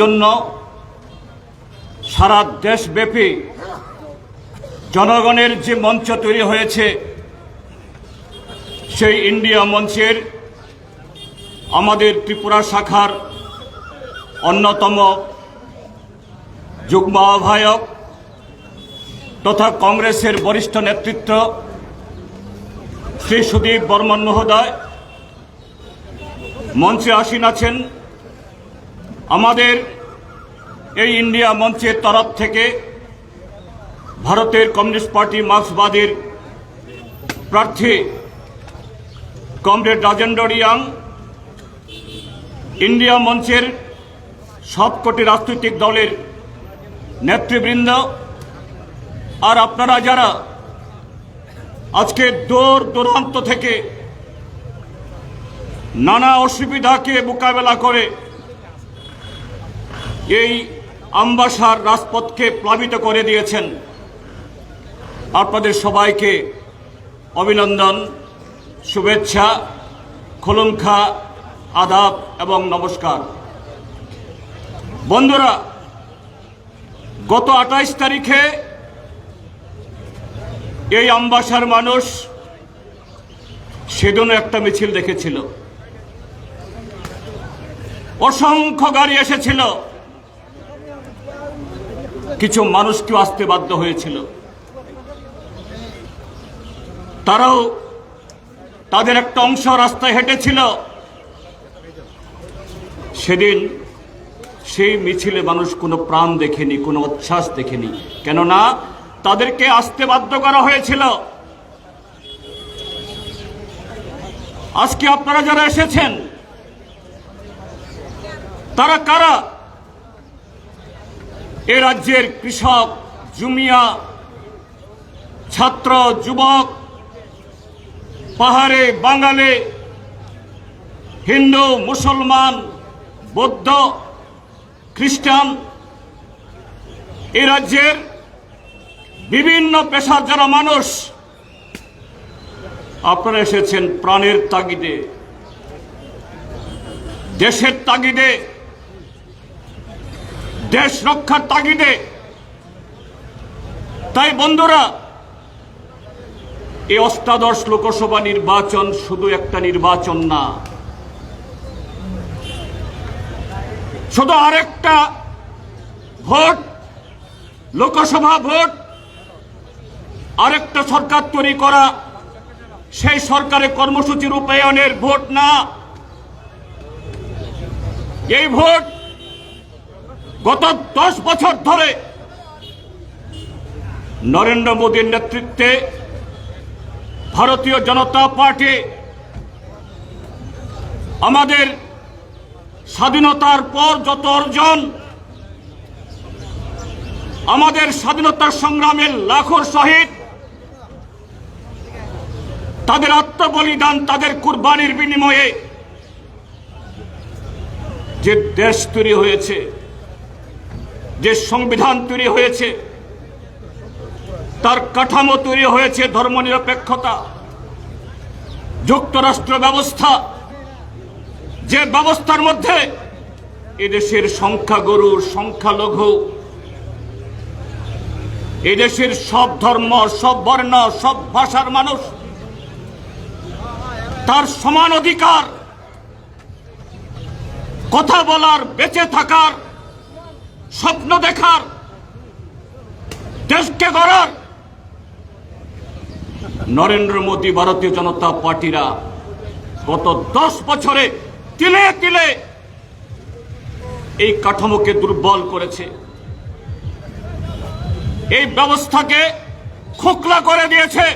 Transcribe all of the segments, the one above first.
জন্য সারা দেশব্যাপী জনগণের যে মঞ্চ তৈরি হয়েছে, সেই ইন্ডিয়া মঞ্চের আমাদের ত্রিপুরা শাখার অন্যতম যুগ্ম আহ্বায়ক তথা কংগ্রেসের বরিষ্ঠ নেতৃত্ব শ্রী সুদীপ বর্মন মহোদয় মঞ্চে আসীন আছেন। আমাদের এই ইন্ডিয়া মঞ্চের তরফ থেকে ভারতের কমিউনিস্ট পার্টি মার্ক্সবাদীর প্রার্থী কমরেড রাজেন্দ্র রিয়াং ইন্ডিয়া মঞ্চের সবকটি রাজনৈতিক দলের নেতৃবৃন্দ আর আপনারা যারা আজকে দূর দূরান্ত থেকে নানা অসুবিধাকে মোকাবেলা করে এই আমবাসার রাজপথকে প্লাবিত করে দিয়েছেন। আপনাদের সবাইকে অভিনন্দন, শুভেচ্ছা খোলঙ্খা আদাব এবং নমস্কার। বন্ধুরা, গত আঠাইশ তারিখে এই আমবাসার মানুষ সেদিনও একটা মিছিল দেখেছিল। অসংখ্য গাড়ি এসেছিল। কিছু মানুষকেও আসতে বাধ্য হয়েছিল। তারাও তাদের একটা অংশ রাস্তায় হেঁটেছিল। সেদিন সেই মিছিলে মানুষ কোনো প্রাণ দেখেনি, কোনো উচ্ছ্বাস দেখেনি। কেননা তাদেরকে আসতে বাধ্য করা হয়েছিল। আজকে আপনারা যারা এসেছেন, তারা কারা? এ রাজ্যের কৃষক, জুমিয়া, ছাত্র, যুবক, পাহাড়ে বাঙালি, হিন্দু, মুসলমান, বৌদ্ধ, খ্রিস্টান, এ রাজ্যের বিভিন্ন পেশার যারা মানুষ, আপনারা এসেছেন প্রাণের তাগিদে, দেশের তাগিদে দেশ রক্ষার তাগিদে। তাই বন্ধুরা এই অষ্টাদশ লোকসভা নির্বাচন শুধু একটা নির্বাচন না। শুধু আরেকটা ভোট, লোকসভা ভোট, আরেকটা সরকার তৈরি করা। সেই সরকারের কর্মসূচি রূপায়ণের ভোট না। এই ভোট গত দশ বছর ধরে নরেন্দ্র মোদীর নেতৃত্বে ভারতীয় জনতা পার্টি আমাদের স্বাধীনতার পর যত অর্জন, আমাদের স্বাধীনতার সংগ্রামের লাখোর শহীদ, তাদের আত্মবলিদান, তাদের কুরবানির বিনিময়ে যে দেশ তৈরি হয়েছে যে সংবিধান তৈরি হয়েছে, তার কাঠামো তৈরি হয়েছে ধর্মনিরপেক্ষতা, যুক্তরাষ্ট্র ব্যবস্থা, যে ব্যবস্থার মধ্যে এদেশের সংখ্যাগরু, সংখ্যালঘু এদেশের সব ধর্ম, সব বর্ণ, সব ভাষার মানুষ, তার সমান অধিকার, কথা বলার, বেঁচে থাকার স্বপ্ন দেখার, দেশকে গড়ার। নরেন্দ্র মোদী ভারতীয় জনতা পার্টিরা গত দশ বছরে তিলে তিলে এই কাঠামোকে দুর্বল করেছে। এই ব্যবস্থাকে খোকলা করে দিয়েছে।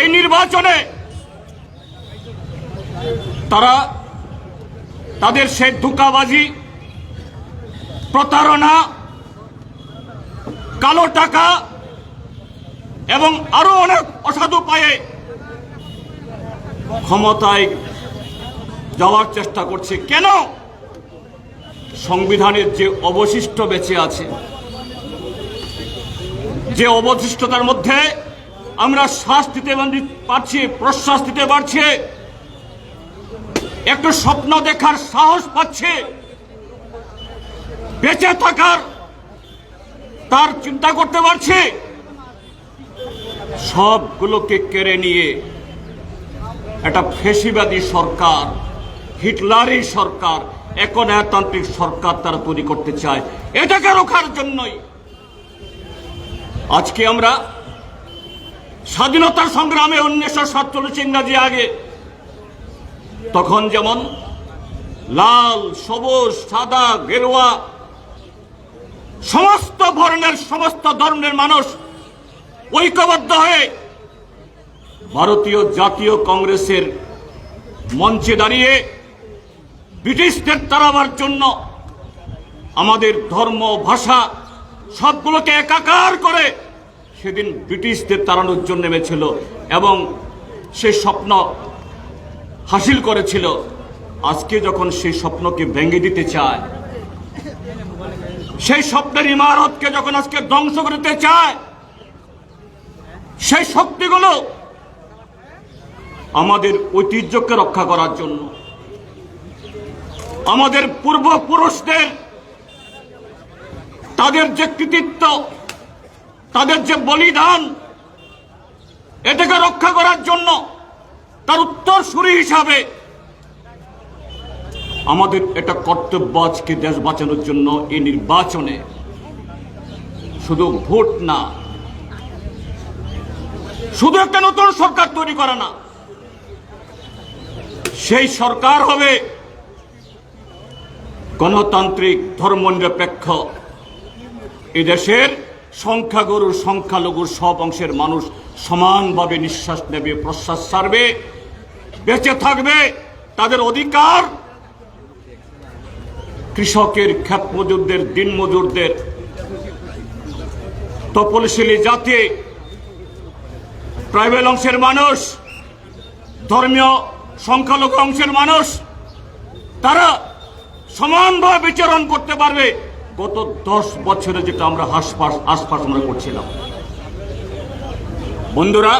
এই নির্বাচনে তারা তাদের সেই ধোকাবাজি প্রতারণা, কালো টাকা এবং আরও অনেক অসাধু পায়ে ক্ষমতায় যাওয়ার চেষ্টা করছে। কেন? সংবিধানের যে অবশিষ্ট বেঁচে আছে, যে অবশিষ্টতার মধ্যে আমরা শ্বাস দিতে পারছি, প্রশ্বাস দিতে পারছি, একটু স্বপ্ন দেখার সাহস পাচ্ছে। বেঁচে থাকার তার চিন্তা করতে পারছে। সবগুলোকে কেড়ে নিয়ে একটা ফেসিবাদী সরকার, হিটলারি সরকার, একনায়তান্ত্রিক সরকার তারা তৈরি করতে চায়। এটাকে রোখার জন্যই আজকে আমরা স্বাধীনতা সংগ্রামে উনিশশো সাতচল্লিশ ইংরাজি আগে তখন যেমন লাল, সবুজ, সাদা, গেরুয়া সমস্ত ধরনের সমস্ত ধর্মের মানুষ ঐক্যবদ্ধ হয়ে ভারতীয় জাতীয় কংগ্রেসের মঞ্চে দাঁড়িয়ে ব্রিটিশদের তাড়াবার জন্য আমাদের ধর্ম, ভাষা সবগুলোকে একাকার করে সেদিন ব্রিটিশদের তাড়ানোর জন্য নেমেছিল এবং সে স্বপ্ন হাসিল করেছিল। আজকে যখন সেই স্বপ্নকে ভেঙে দিতে চায় সেই স্বপ্নের ইমারতকে যখন আজকে ধ্বংস করতে চায়, সেই শক্তিগুলো আমাদের ঐতিহ্যকে রক্ষা করার জন্য, আমাদের পূর্বপুরুষদের, তাদের যে কৃতিত্ব, তাদের যে বলিদান, এটাকে রক্ষা করার জন্য তার উত্তরসূরি হিসাবে আমাদের এটা কর্তব্য আজকে দেশ বাঁচানোর জন্য এই নির্বাচনে শুধু ভোট না, শুধু একটা নতুন সরকার তৈরি করা না, সেই সরকার হবে গণতান্ত্রিক ধর্মনিরপেক্ষ এদেশের সংখ্যাগুরু সংখ্যালঘুর সব অংশের মানুষ সমানভাবে নিঃশ্বাস নেবে, প্রশ্বাস ছাড়বে, বেঁচে থাকবে, তাদের অধিকার কৃষকের খ্যাত মজুরদের দিন মজুরদের তপলশীলী জাতি ট্রাইবেল অংশের মানুষ, ধর্মীয় সংখ্যালঘু অংশের মানুষ, তারা সমানভাবে বিচরণ করতে পারবে। গত দশ বছরে যেটা আমরা হাসপাস আশপাশ আমরা করছিলাম। বন্ধুরা,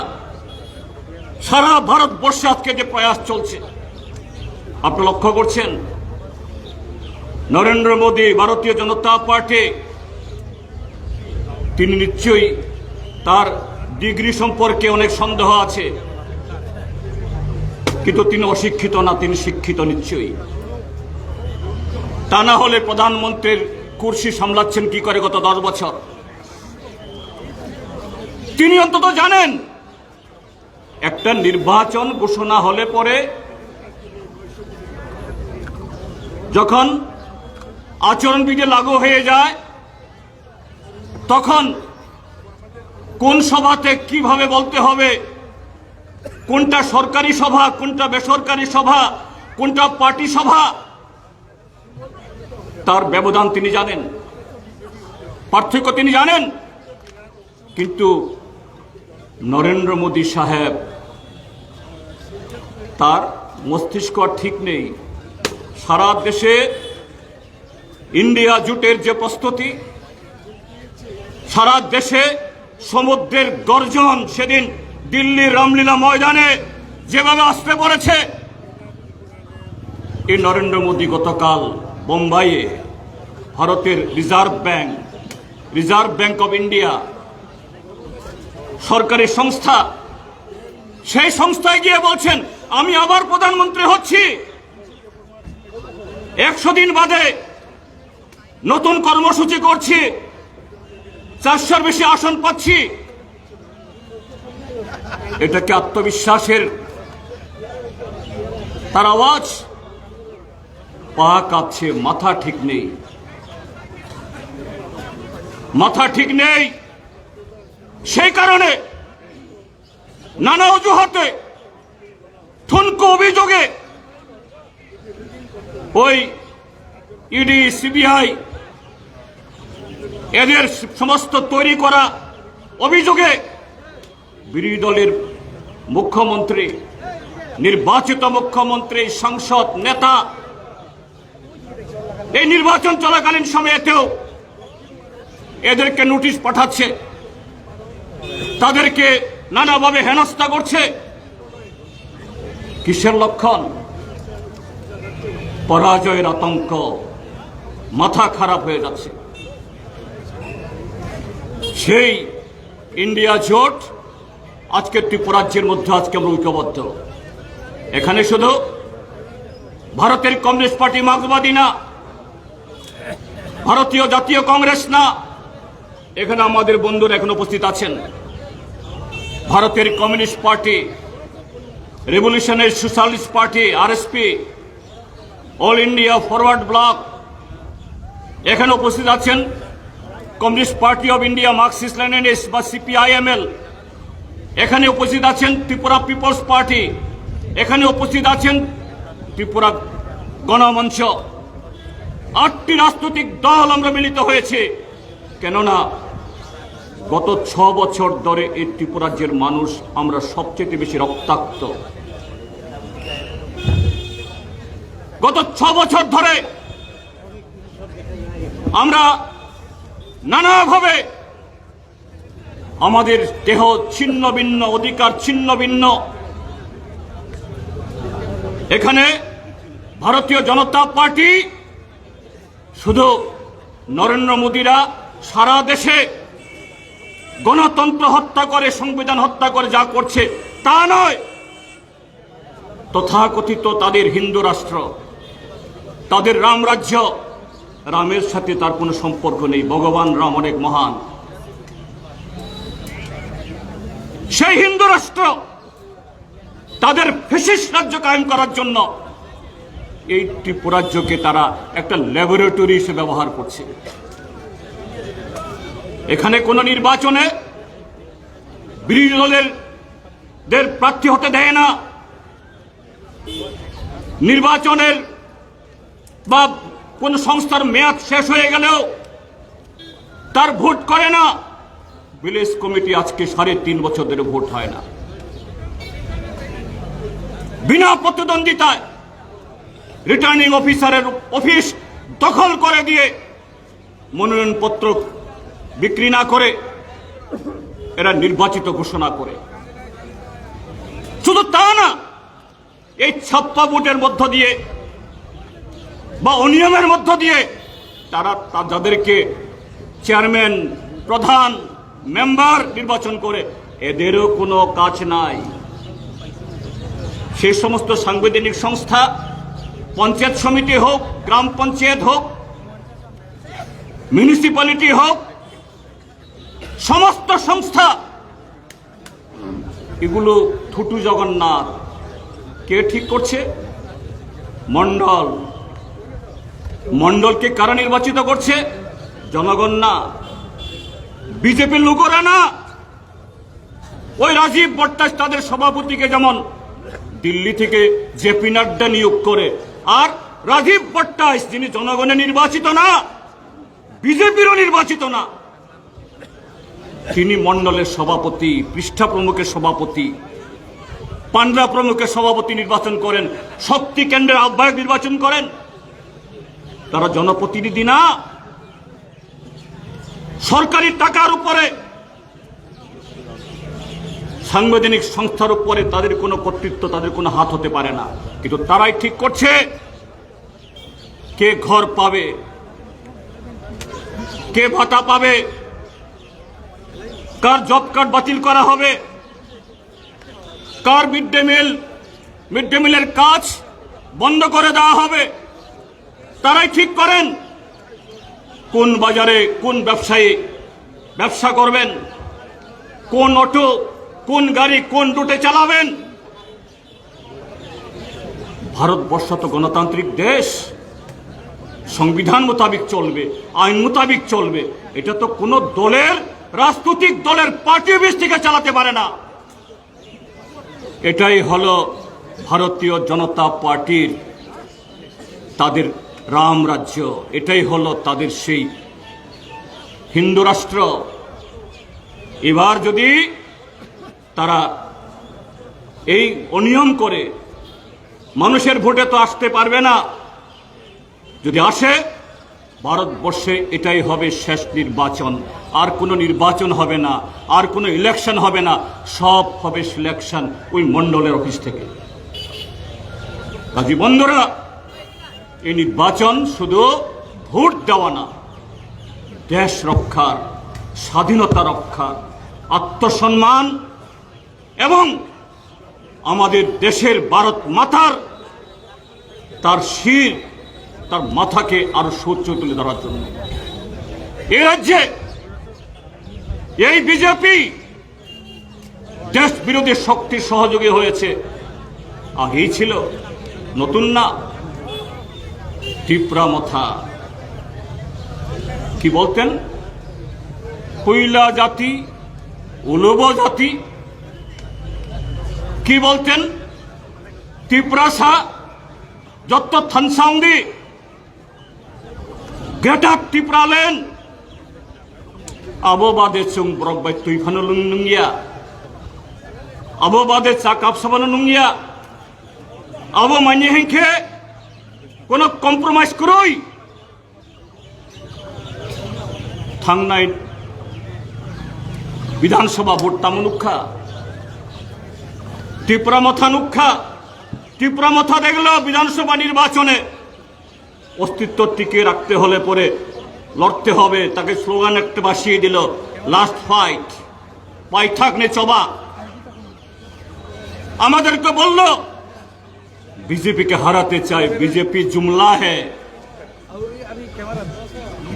সারা ভারতবর্ষে আজকে যে প্রয়াস চলছে, আপনি লক্ষ্য করছেন? নরেন্দ্র মোদী, ভারতীয় জনতা পার্টি, তিনি নিশ্চয়ই তার ডিগ্রি সম্পর্কে অনেক সন্দেহ আছে। কিন্তু তিনি অশিক্ষিত না, তিনি শিক্ষিত নিশ্চয়ই। তা না হলে প্রধানমন্ত্রীর কুর্সি সামলাচ্ছেন কি করে গত দশ বছর? তিনি অন্তত জানেন, একটা নির্বাচন ঘোষণা হলে পরে যখন আচরণবিধি লাগু হয়ে যায়, তখন কোন সভাতে কীভাবে বলতে হবে? কোনটা সরকারি সভা, কোনটা বেসরকারি সভা, কোনটা পার্টি সভা? তার ব্যবধান তিনি জানেন, পার্থক্য তিনি জানেন। কিন্তু নরেন্দ্র মোদী সাহেব তার মস্তিষ্ক ঠিক নেই। সারা দেশে ইন্ডিয়া জুটের যে প্রস্তুতি, সারা দেশে সমুদ্রের গর্জন সেদিন দিল্লির রামলীলা ময়দানে যেভাবে আসতে পড়েছে। এই নরেন্দ্র মোদী গতকাল বোম্বাইয়ে ভারতের Reserve Bank Reserve Bank of India সরকারি সংস্থা, সেই সংস্থায় গিয়ে বলছেন, আমি আবার প্রধানমন্ত্রী হচ্ছি। একশো দিন বাদে নতুন কর্মসূচি করছি। চারশোর বেশি আসন পাচ্ছি। এটা কি আত্মবিশ্বাসের তার আওয়াজ। পা কাঁপছে, মাথা ঠিক নেই। মাথা ঠিক নেই। সেই কারণে নানা অজুহাতে ঠুনকো অভিযোগে ওই ইডি, সিবিআই এদের সমস্ত তৈরি করা অভিযোগে বিরোধী দলের মুখ্যমন্ত্রী, নির্বাচিত মুখ্যমন্ত্রী, সংসদ নেতা এই নির্বাচন চলাকালীন সময়েতেও এদেরকে নোটিশ পাঠাচ্ছে। তাদেরকে নানাভাবে হেনস্থা করছে। কিসের লক্ষণ? পরাজয়ের আতঙ্ক মাথা খারাপ হয়ে যাচ্ছে। সেই ইন্ডিয়া জোট আজকে ত্রিপুরাজ্যের মধ্যে আজকে আমরা ঐক্যবদ্ধ। এখানে শুধু ভারতের কমিউনিস্ট পার্টি মার্ক্সবাদী না, ভারতীয় জাতীয় কংগ্রেস না, এখানে আমাদের বন্ধুরা এখন উপস্থিত আছেন। ভারতের Communist Party, Revolutionary Socialist Party, RSP, All India Forward Bloc, এখানে উপস্থিত আছেন Communist Party of India, Marxist, Leninist বা সিপিআইএমএল। এখানে উপস্থিত আছেন ত্রিপুরা পিপলস পার্টি। এখানে উপস্থিত আছেন ত্রিপুরা গণমঞ্চ। আটটি রাজনৈতিক দল আমরা মিলিত হয়েছে। কেননা গত ছ বছর ধরে এই ত্রিপুরাজ্যের মানুষ আমরা সবচেয়ে বেশি রক্তাক্ত। গত ছ বছর ধরে আমরা নানাভাবে আমাদের দেহ ছিন্ন ভিন্ন, অধিকার ছিন্ন ভিন্ন। এখানে ভারতীয় জনতা পার্টি শুধু নরেন্দ্র মোদীরা সারা দেশে গণতন্ত্র হত্যা করে, সংবিধান হত্যা করে যা করছে, তা নয়। তথাকথিত তাদের হিন্দু রাষ্ট্র, তাদের রাম রাজ্য রামের সাথে তার কোনো সম্পর্ক নেই, ভগবান রাম অনেক মহান। সেই হিন্দু রাষ্ট্র তাদের ফেসিস রাজ্য কায়েম করার জন্য এই ত্রিপুরাজ্যকে তারা একটা ল্যাবরেটরি হিসেবে ব্যবহার করছে। এখানে কোনো নির্বাচনে বিরোধী দলের দের প্রার্থী হতে দেয় না। নির্বাচনের বা কোন সংস্থার মেয়াদ শেষ হয়ে গেলেও তার ভোট করে না। ভিলেজ কমিটি আজকে সাড়ে তিন বছর ধরে ভোট হয় না। বিনা প্রতিদ্বন্দ্বিতায় রিটার্নিং অফিসারের অফিস দখল করে দিয়ে মনোনয়নপত্র বিক্রি না করে এরা নির্বাচিত ঘোষণা করে। শুধু তা না, এই ছাপ্পা ভোটের মধ্য দিয়ে বা অনিয়মের মধ্য দিয়ে তারা যাদেরকে চেয়ারম্যান, প্রধান, মেম্বার নির্বাচন করে, এদেরও কোনো কাজ নাই। সেই সমস্ত সাংবিধানিক সংস্থা, পঞ্চায়েত সমিতি হোক, গ্রাম পঞ্চায়েত হোক, মিউনিসিপ্যালিটি হোক, সমস্ত সংস্থা, এগুলো থুটু জগন্নাথ। কে ঠিক করছে? মন্ডল। মন্ডলকে কারা নির্বাচিত করছে? জনগণ না। বিজেপির লোকেরা না। ওই রাজীব ভট্টাচ তাদের সভাপতিকে যেমন দিল্লি থেকে জেপি নাড্ডা নিয়োগ করে, আর রাজীব ভট্টাচ যিনি জনগণে নির্বাচিত না, বিজেপিরও নির্বাচিত না। তিনি মন্ডলের সভাপতি, পৃষ্ঠা প্রমুখের সভাপতি, পান্ডা প্রমুখের সভাপতি নির্বাচন করেন, শক্তি কেন্দ্রের আহ্বায়ক নির্বাচন করেন। তারা জনপ্রতিনিধি না। সরকারি টাকার উপরে, সাংবিধানিক সংস্থার উপরে তাদের কোনো কর্তৃত্ব, তাদের কোনো হাত হতে পারে না। কিন্তু তারাই ঠিক করছে কে ঘর পাবে, কে ভাতা পাবে, কার জব কার্ড বাতিল করা হবে, কার mid day meal, mid day মিলের কাজ বন্ধ করে দেওয়া হবে। তারাই ঠিক করেন। কোন বাজারে কোন ব্যবসায়ী ব্যবসা করবেন? কোন অটো, কোন গাড়ি, কোন রুটে চালাবেন? ভারতবর্ষ তো গণতান্ত্রিক দেশ। সংবিধান মোতাবিক চলবে, আইন মোতাবিক চলবে। এটা তো কোনো দলের, রাজনৈতিক দলের পার্টি অফিস থেকে চালাতে পারে না। এটাই হলো ভারতীয় জনতা পার্টির তাদের রাম রাজ্য, এটাই হলো তাদের সেই হিন্দু রাষ্ট্র। এবার যদি তারা এই অনিয়ম করে, মানুষের ভোটে তো আসতে পারবে না। যদি আসে, ভারতবর্ষে এটাই হবে শেষ নির্বাচন। আর কোনো নির্বাচন হবে না, আর কোনো ইলেকশন হবে না, সব হবে সিলেকশন ওই মন্ডলের অফিস থেকে। কাজী বন্ধুরা এই নির্বাচন শুধু ভোট দেওয়া না, দেশ রক্ষার, স্বাধীনতা রক্ষার, আত্মসম্মান এবং আমাদের দেশের ভারত মাতার তার শির, তার মাথাকে আরও সূর্য তুলে ধরার জন্য। এ রাজ্যে এই বিজেপি দেশ বিরোধী শক্তির সহযোগী হয়েছে। আগেই ছিল, নতুন না। মথা কি বলতেন? কইলা জাতি উলব জাতি কি বলতেন? টিপ্রাসা যত থানসাউন্দি। গ্রেটার টিপ্রালেন আবো বাদে চুং ব্রকবাই তুই ফানো লুং নুঙ্গিয়া আবো চা কাপ সাবানো নুঙ্গিয়া আবো মাইনে হেঁকে কোনো কম্প্রোমাইজ করই। থাংনাই বিধানসভা ভোট তামনুক্ষা ত্রিপুরা মথা নুক্ষা। ত্রিপুরা মথা দেখল বিধানসভা নির্বাচনে। অস্তিত্ব টিকিয়ে রাখতে হলে পরে লড়তে হবে, তাকে স্লোগান একটা বাসিয়ে দিল লাস্ট ফাইট পাইঠাক নে চবা। আমাদেরকে বলল বিজেপিকে হারাতে চাই বিজেপি জুমলা है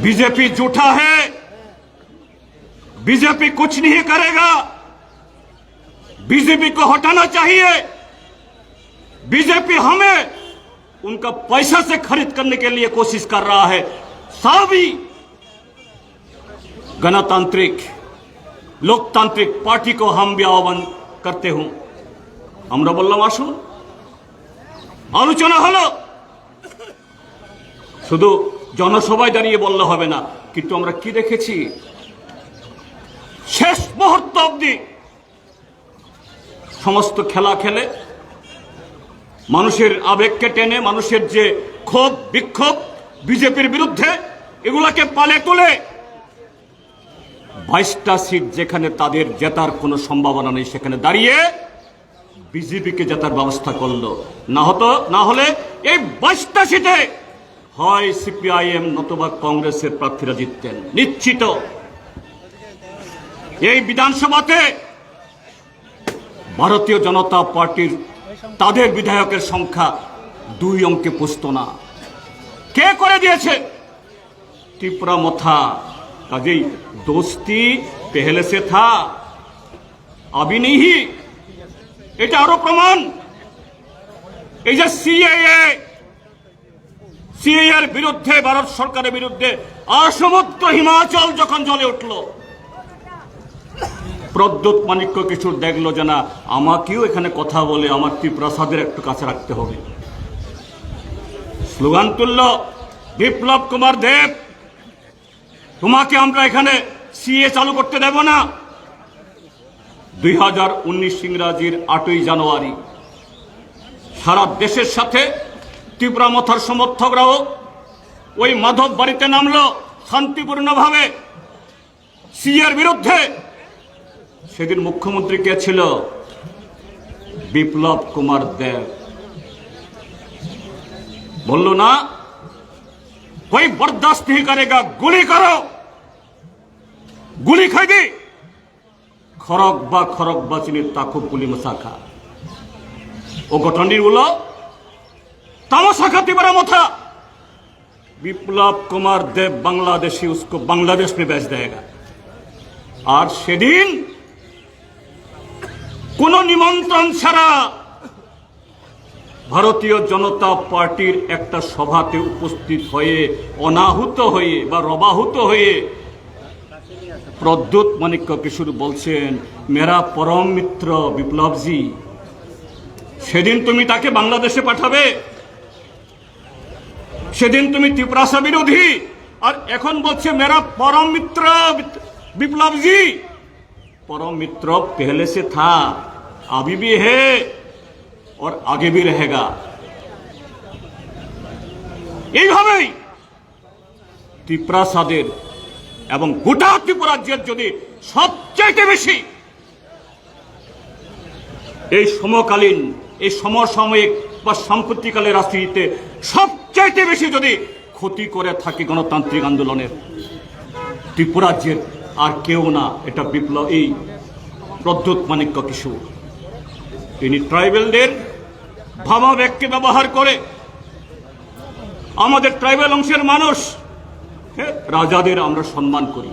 बीजेपी झूठा है बीजेपी कुछ नहीं करेगा बीजेपी को हटाना चाहिए बीजेपी हमें उनका पैसा से खरीद करने के लिए कोशिश कर रहा है सभी गणतांत्रिक लोकतांत्रिक पार्टी को हम भी आह्वान करते हूं আমরা বললাম আসুন আলোচনা হলো। শুধু জনসভায় দাঁড়িয়ে বললে হবে না, কিন্তু আমরা কি দেখেছি? শেষ মুহূর্ত অবধি সমস্ত খেলা খেলে, মানুষের আবেগকে টেনে, মানুষের যে ক্ষোভ, বিক্ষোভ, বিজেপির বিরুদ্ধে, এগুলাকে পালে তোলে বাইশটা সিট যেখানে তাদের জেতার কোনো সম্ভাবনা নেই, সেখানে দাঁড়িয়ে বিজেপিকে জেতার ব্যবস্থা করল। না হতো, না হলে এই বাইশটা সিটে হয় সিপিআইএম নতুবা কংগ্রেসের প্রার্থীরা জিততেন। নিশ্চিত। এই বিধানসভাতে ভারতীয় জনতা পার্টির তাদের বিধায়কের সংখ্যা দুই অঙ্কে পুষত না। কে করে দিয়েছে? ত্রিপুরা মথা। কাজেই দোস্তি পেহলে সে থা আবি এটা আরও প্রমাণ। এই যে সিএএ সিএর বিরুদ্ধে, ভারত সরকারের বিরুদ্ধে অসমুদ্র হিমাচল যখন জ্বলে উঠল, প্রদ্যুৎ মানিক্য কিছু দেখল যে না, আমাকেও এখানে কথা বলে আমার ত্রিপ্রাসাদের একটু কাছে রাখতে হবে। স্লোগান তুলল, বিপ্লব কুমার দেব, তোমাকে আমরা এখানে সিএ চালু করতে দেব না। দুই হাজার উনিশ ইংরাজির আটই জানুয়ারি সারা দেশের সাথে ত্রিপুরা মথার সমর্থকরাও ওই মাধব বাড়িতে নামলো শান্তিপূর্ণভাবে সিএর বিরুদ্ধে সেদিন মুখ্যমন্ত্রী কে ছিল বিপ্লব কুমার দেব বলল না कोई बर्दाश्त नहीं करेगा गुली करो গুলি খাই দি খরক বা খরক বাচিনের তাকুবগুলি মশাখা। ও গঠনটির হল তামাশাখা তিবারা মথা। বিপ্লব কুমার দেব বাংলাদেশি উসকো বাংলাদেশ মে বেচ দেয়গা। আর সেদিন কোনো নিমন্ত্রণ ছাড়া ভারতীয় জনতা পার্টির একটা সভাতে উপস্থিত হয়ে, অনাহুত হয়ে বা রবাহুত হয়ে প্রদ্যুৎ মানিক্য কিশোর বলছেন মেরা পরম মিত্র বিপ্লবজি সেদিন তুমি তাকে বাংলাদেশে পাঠাবে সেদিন তুমি ত্রিপুরাসা বিরোধী আর এখন বলছে মেরা পরম মিত্র বিপ্লবজি परम मित्र पहले से था अभी भी है और आगे भी रहेगा এইভাবেই ত্রিপ্রাসাদের এবং গোটা ত্রিপুরাজ্যের যদি সবচাইতে বেশি এই সমকালীন, এই সমসাময়িক বা সাম্প্রতিকালের রাজনীতিতে সবচেয়ে চাইতে বেশি যদি ক্ষতি করে থাকে গণতান্ত্রিক আন্দোলনের ত্রিপুরাজ্যের আর কেউ না, এটা বিপ্লব এই প্রদ্যুৎ মানিক্য কিশোর। তিনি ট্রাইবেলদের ভাবাবেগকে ব্যবহার করে আমাদের ট্রাইবেল অংশের মানুষ রাজাদের আমরা সম্মান করি।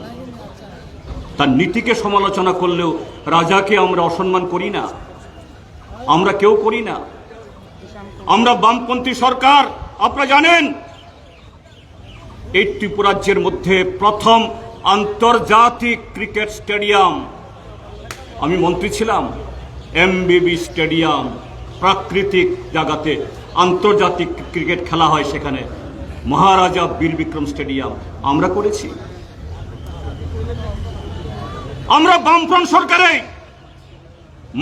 তার নীতিকে সমালোচনা করলেও রাজাকে আমরা অসম্মান করি না। আমরা কেউ করি না। আমরা বামপন্থী সরকার, আপনারা জানেন? এই ত্রিপুরাজ্যের মধ্যে প্রথম আন্তর্জাতিক ক্রিকেট স্টেডিয়াম। আমি মন্ত্রী ছিলাম। এমবিবি স্টেডিয়াম, প্রাকৃতিক জায়গাতে আন্তর্জাতিক ক্রিকেট খেলা হয় সেখানে। মহারাজা বীর বিক্রম স্টেডিয়াম আমরা করেছি। আমরা বামফ্রন্ট সরকারে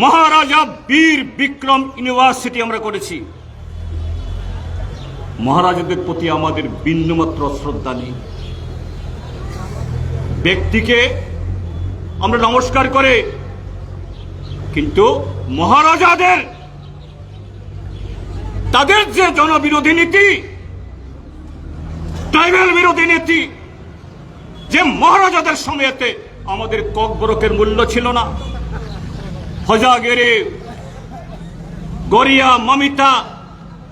মহারাজা বীর বিক্রম ইউনিভার্সিটি আমরা করেছি। মহারাজাদের প্রতি আমাদের বিন্দুমাত্র শ্রদ্ধা নেই। ব্যক্তিকে আমরা নমস্কার করে, কিন্তু মহারাজাদের, তাদের যে জনবিরোধী নীতি ট্রাইবেল বিরোধী নীতি যে মহারাজাদের সময়েতে আমাদের ককবরকের মূল্য ছিল না। হজাগেরে গরিয়া মমিতা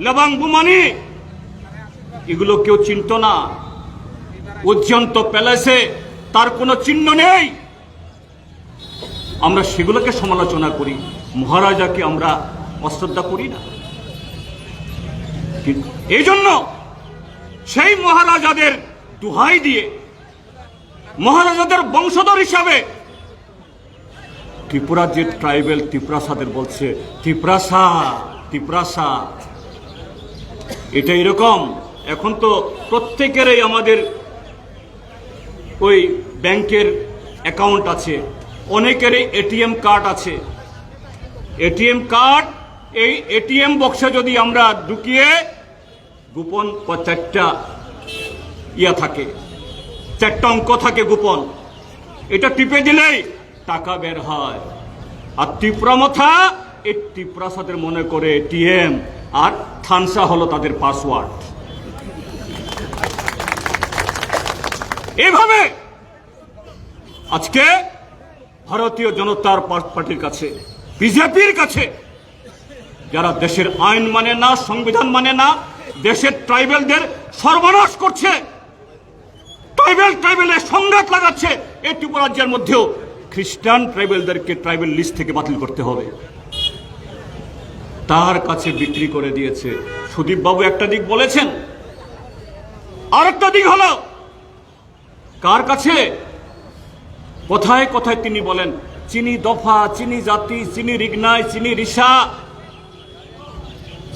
লবাং বুমানি এগুলো কেউ চিনত না। উজ্জন্ত প্যালেসে তার কোনো চিহ্ন নেই। আমরা সেগুলোকে সমালোচনা করি, মহারাজাকে আমরা অশ্রদ্ধা করি না। এই জন্য সেই মহারাজাদের দুহাই দিয়ে মহারাজাদের বংশধর হিসাবে ত্রিপুরা যে ট্রাইবেল ত্রিপ্রাসাদের বলছে, ত্রিপ্রাসা ত্রিপ্রাসা। এটা এরকম। এখন তো প্রত্যেকেরই আমাদের ওই ব্যাংকের অ্যাকাউন্ট আছে, অনেকেরই এটিএম কার্ড আছে। এটিএম কার্ড, এই এটিএম বক্সে যদি আমরা ঢুকিয়ে গোপন চারটা ইয়া থাকে। চারটা অঙ্ক থাকে গোপন। এটা টিপে দিলেই টাকা বের হয়। আর ত্রিপুরা মথা এই ত্রিপুরা মনে করে এটিএম আর থানসা হলো তাদের পাসওয়ার্ড। এভাবে আজকে ভারতীয় জনতার পার্টির কাছে, বিজেপির কাছে, যারা দেশের আইন মানে না, সংবিধান মানে না দেশের ট্রাইবেলদের সর্বনাশ করছে। ট্রাইবেল, ট্রাইবেলের সংঘাত লাগাচ্ছে। এই ত্রিপুরাজ্যের মধ্যেও খ্রিস্টান ট্রাইবেলদেরকে ট্রাইবেল লিস্ট থেকে বাতিল করতে হবে। তার কাছে বিক্রি করে দিয়েছে। সুদীপ বাবু একটা দিক বলেছেন। আর একটা দিক হলো, কার কাছে? কোথায় কোথায় তিনি বলেন, চিনি দফা, চিনি জাতি, চিনি রিগনাই, চিনি রিসা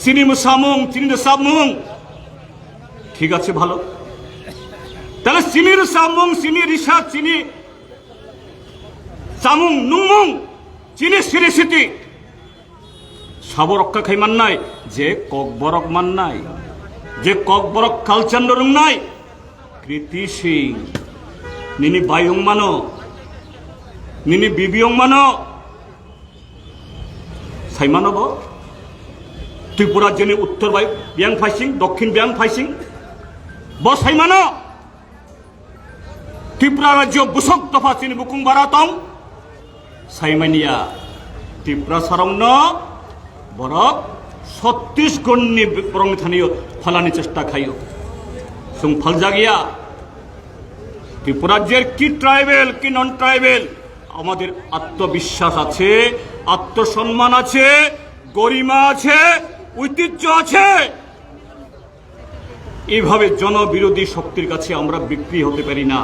চিনি মুসামুং চিনি সামুং ঠিক আছে, ভালো। তাহলে চিনির সামুং চিনি রিসা, চিনি সামুং নুমুং, চিনি সিরি সিটি। সাবরক্ষা খাইমান নাই, যে ককবরক মান নাই, যে ককবরক কালচান্ড রুং নাই। কৃতি সিং, নিনি বাইং মানো, নিনি বিবিয়ং মানো। সাইমানব? ত্রিপুরা জেনে উত্তর বিয়াং ফাইসিং, দক্ষিণ বিয়াং ফাইসিং। ব সাইমানো ত্রিপুরা রাজ্য বুসক দফা চিনি বুকুং বারাতং। সাইমানিয়া ত্রিপুরা সারংন। বরক ছত্রিশ গণ্যে পরংথানীয় ফলানি চেষ্টা খাইও। সুং ফল জাগিয়া। ত্রিপুরাজ্যের কি ট্রাইবেল, কি নন ট্রাইবেল আমাদের আত্মবিশ্বাস আছে, আত্মসম্মান আছে, গরিমা আছে ঐতিহ্য আছে। এভাবে জনবিরোধী শক্তির কাছে আমরা বিক্রি হতে পারি না।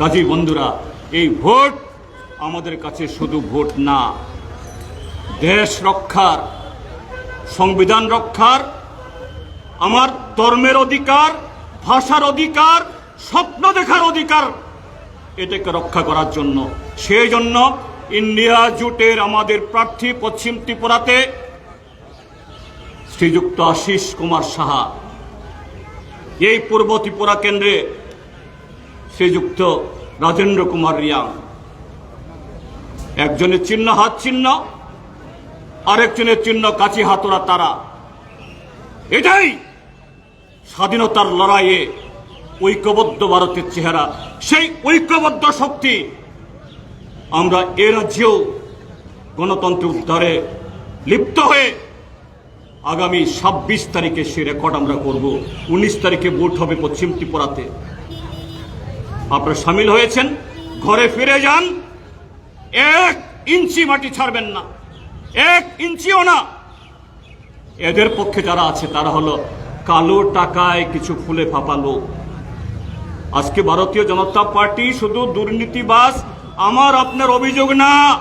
কাজী বন্ধুরা, এই ভোট আমাদের কাছে শুধু ভোট না, দেশ রক্ষার, সংবিধান রক্ষার, আমার ধর্মের অধিকার, ভাষার অধিকার, স্বপ্ন দেখার অধিকার, এটাকে রক্ষা করার জন্য। সেই জন্য ইন্ডিয়া জোটের আমাদের প্রার্থী পশ্চিম ত্রিপুরাতে শ্রীযুক্ত আশিস কুমার সাহা। এই পূর্ব ত্রিপুরা কেন্দ্রে শ্রীযুক্ত রাজেন্দ্র কুমার রিয়াং। একজনের চিহ্ন হাত চিহ্ন, আরেকজনের চিহ্ন কাছি হাতরা তারা। এটাই স্বাধীনতার লড়াইয়ে ঐক্যবদ্ধ ভারতের চেহারা। সেই ঐক্যবদ্ধ শক্তি আমরা এ রাজ্যেও গণতন্ত্র উদ্ধারে লিপ্ত হয়ে আগামী ছাব্বিশ তারিখে সে রেকর্ড আমরা করব। উনিশ তারিখে ভোট হবে পশ্চিম ত্রিপুরাতে। আপনারা সামিল হয়েছেন? ঘরে ফিরে যান। এক ইঞ্চি মাটি ছাড়বেন না। এক ইঞ্চিও না। এদের পক্ষে যারা আছে, তারা হলো কালো টাকায় কিছু ফুলে ফাঁপা লোক আজকে ভারতীয় জনতা পার্টি শুধু দুর্নীতিবাস আমার আপনার অভিযোগ না।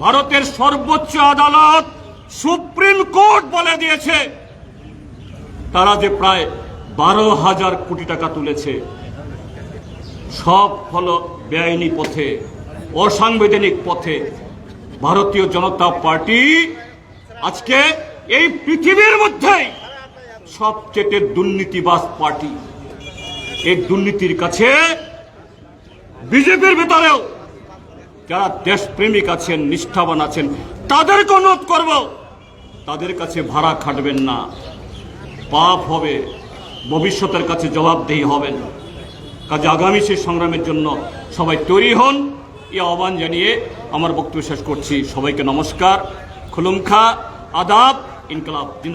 ভারতের সর্বোচ্চ আদালত সুপ্রিম কোর্ট বলে দিয়েছে, তারা যে প্রায় বারো হাজার কোটি টাকা তুলেছে, সব হলো বেআইনি পথে, অসাংবিধানিক পথে। ভারতীয় জনতা পার্টি আজকে এই পৃথিবীর মধ্যেই সবচেয়ে দুর্নীতিবাজ পার্টি। এই দুর্নীতির কাছে বিজেপির ভেতরেও যারা দেশপ্রেমিক আছেন, নিষ্ঠাবান আছেন তাদেরকে অনুরোধ করব, তাদের কাছে ভাড়া খাটবেন না। পাপ হবে, ভবিষ্যতের কাছে জবাবদেহি হবেন কাজে আগামী সেই সংগ্রামের জন্য সবাই তৈরি হন। এ আহ্বান জানিয়ে আমার বক্তব্য শেষ করছি। সবাইকে নমস্কার, খুলুমখা, আদাব, ইনকলাব দিন